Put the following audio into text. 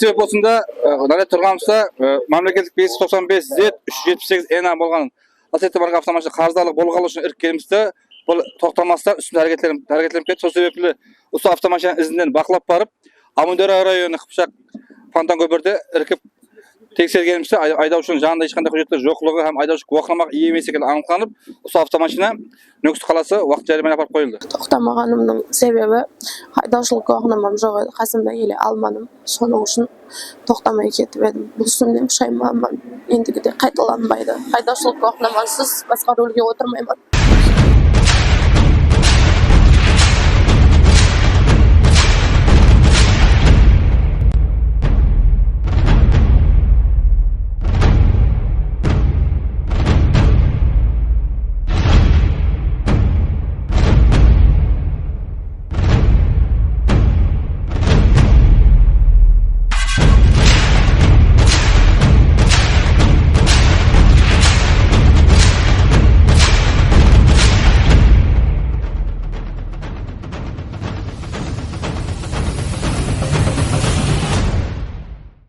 себеп осында дале турганыбызда мамлекеттик бес токсон беш z үч жүз жетимиш сегиз на болгон асетте барга автомашина карыздарлык болгон үчүн ирккенибизде бул токтомастан үстүндө аракеттенип аракеттенип кетти сол себепле ушул автомашинанын изинен бакылап барып амудария району кыпчак фонтан көпүрдө иркип текшергенибизде ай- айдоочунун жанында кандай көчөттөр жоклугу һәм айдоочу губакнамага ээ эмес экени аныкталып ушул автомашина нүкс калаасы убакыт жарымайга апарып коюлду токтомаганымдын себеби айдоочулук губакнамам жок эди кайсымда эле алмадым. Ошоның үчүн токтомой кетип эдим бул ишимден пушайманмын эндигидей кайталанбайды айдоочулук губакнамасыз баска рулге отурмаймын